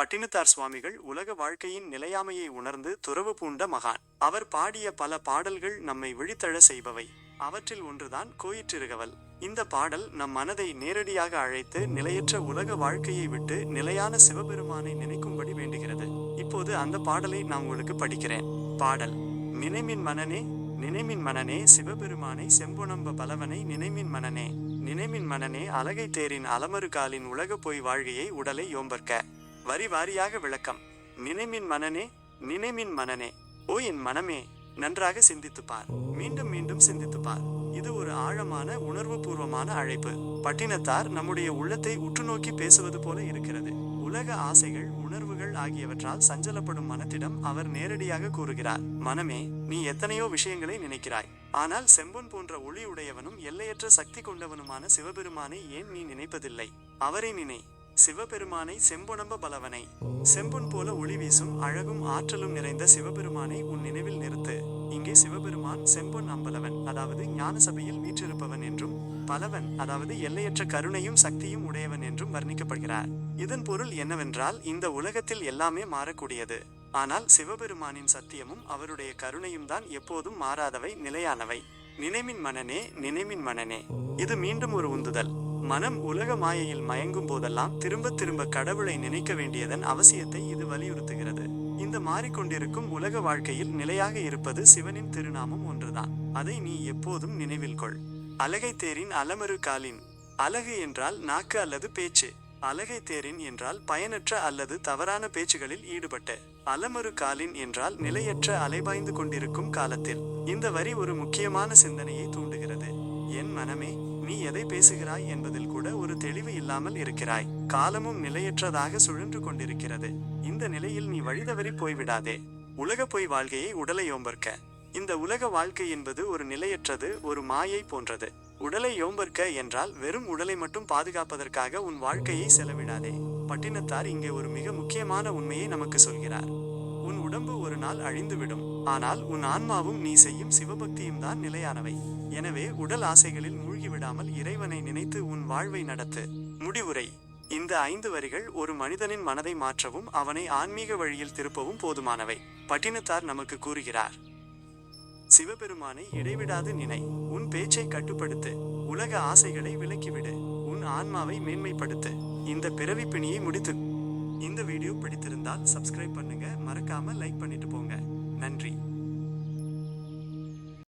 பட்டினத்தார் சுவாமிகள் உலக வாழ்க்கையின் நிலையாமையை உணர்ந்து துறவு பூண்ட மகான். அவர் பாடிய பல பாடல்கள் நம்மை விழித்தழ செய்பவை. அவற்றில் ஒன்றுதான் கோயிற்றிருகவல். இந்த பாடல் நம் மனதை நேரடியாக அழைத்து நிலையற்ற உலக வாழ்க்கையை விட்டு நிலையான சிவபெருமானை நினைக்கும்படி வேண்டுகிறது. இப்போது அந்த பாடலை நான் உங்களுக்கு படிக்கிறேன். பாடல். நினைமின் மனனே நினைமின் மனனே சிவபெருமானை செம்புணம்ப பலவனை நினைமின் மனனே. நினைமின் மனனே அலகை தேரின் அலமறு காலின் உலக போய் வாழ்கையை உடலை யோம்பற்க. வரி வாரியாக விளக்கம். நினைமின் மனனே நினைமின் மனனே ஓ என் மனமே நன்றாக சிந்தித்துப்பார். மீண்டும் மீண்டும் சிந்தித்துப்பார். இது ஒரு ஆழமான உணர்வுபூர்வமான அழைப்பு. பட்டினத்தார் நம்முடைய உள்ளத்தை உற்று நோக்கி பேசுவது போல இருக்கிறது. உலக ஆசைகள் உணர்வுகள் ஆகியவற்றால் சஞ்சலப்படும் மனத்திடம் அவர் நேரடியாக கூறுகிறார். மனமே நீ எத்தனையோ விஷயங்களை நினைக்கிறாய். ஆனால் செம்பொன் போன்ற ஒளி உடையவனும் எல்லையற்ற சக்தி கொண்டவனுமான சிவபெருமானை ஏன் நீ நினைப்பதில்லை? அவரை நினை. சிவபெருமானை செம்பொனம்ப பலவனை. செம்பொன் போல ஒளி வீசும் அழகும் ஆற்றலும் நிறைந்த சிவபெருமானை உன் நினைவில் நிறுத்து. இங்கே சிவபெருமான் செம்பொன் அம்பலவன் அதாவது ஞான சபையில் வீற்றிருப்பவன் என்றும் பலவன் அதாவது எல்லையற்ற கருணையும் சக்தியும் உடையவன் என்றும் வர்ணிக்கப்படுகிறார். இதன் பொருள் என்னவென்றால் இந்த உலகத்தில் எல்லாமே மாறக்கூடியது. ஆனால் சிவபெருமானின் சத்தியமும் அவருடைய கருணையும் தான் எப்போதும் மாறாதவை நிலையானவை. நினைமின் மனனே நினைமின் மனனே இது மீண்டும் ஒரு உந்துதல். மனம் உலக மாயையில் மயங்கும் போதெல்லாம் திரும்ப திரும்ப கடவுளை நினைக்க வேண்டியதன் அவசியத்தை இது வலியுறுத்துகிறது. இந்த மாறிக்கொண்டிருக்கும் உலக வாழ்க்கையில் நிலையாக இருப்பது சிவனின் திருநாமம் ஒன்றுதான். அதை நீ எப்போதும் நினைவில் கொள். அலகை தேரின் அலமரு காலின். அலகு என்றால் நாக்கு அல்லது பேச்சு. அலகை தேரின் என்றால் பயனற்ற அல்லது தவறான பேச்சுகளில் ஈடுபட்ட. அலமரு காலின் என்றால் நிலையற்ற அலைபாய்ந்து கொண்டிருக்கும் காலத்தில். இந்த வரி ஒரு முக்கியமான சிந்தனையை தூண்டுகிறது. என் மனமே நீ எதை பேசுகிறாய் என்பதில் கூட ஒரு தெளிவு இல்லாமல் இருக்கிறாய். காலமும் நிலையற்றதாக சுழன்று கொண்டிருக்கிறது. இந்த நிலையில் நீ வழிதவறி போய்விடாதே. உலக பொய் வாழ்க்கையை உடலை யோம்பர்க்க இந்த உலக வாழ்க்கை என்பது ஒரு நிலையற்றது ஒரு மாயை போன்றது. உடலை யோம்பற்க என்றால் வெறும் உடலை மட்டும் பாதுகாப்பதற்காக உன் வாழ்க்கையை செலவிடாதே. பட்டினத்தார் இங்கே ஒரு மிக முக்கியமான உண்மையை நமக்கு சொல்கிறார். உன் உடம்பு ஒரு நாள் அழிந்துவிடும். ஆனால் உன் ஆன்மாவும் நீ செய்யும் சிவபக்தியும் தான் நிலையானவை. எனவே உடல் ஆசைகளில் மூழ்கிவிடாமல் இறைவனை நினைத்து உன் வாழ்வை நடத்து. முடிவுரை. இந்த ஐந்து வரிகள் ஒரு மனிதனின் மனதை மாற்றவும் அவனை ஆன்மீக வழியில் திருப்பவும் போதுமானவை. பட்டினத்தார் நமக்கு கூறுகிறார். சிவபெருமானை இடைவிடாது நினை. உன் பேச்சை கட்டுப்படுத்து. உலக ஆசைகளை விலக்கிவிடு. உன் ஆன்மாவை மேன்மைப்படுத்து. இந்த பிறவி பிணியை முடித்து இந்த வீடியோ பிடித்திருந்தால் சப்ஸ்கிரைப் பண்ணுங்க. மறக்காம லைக் பண்ணிட்டு போங்க. நன்றி.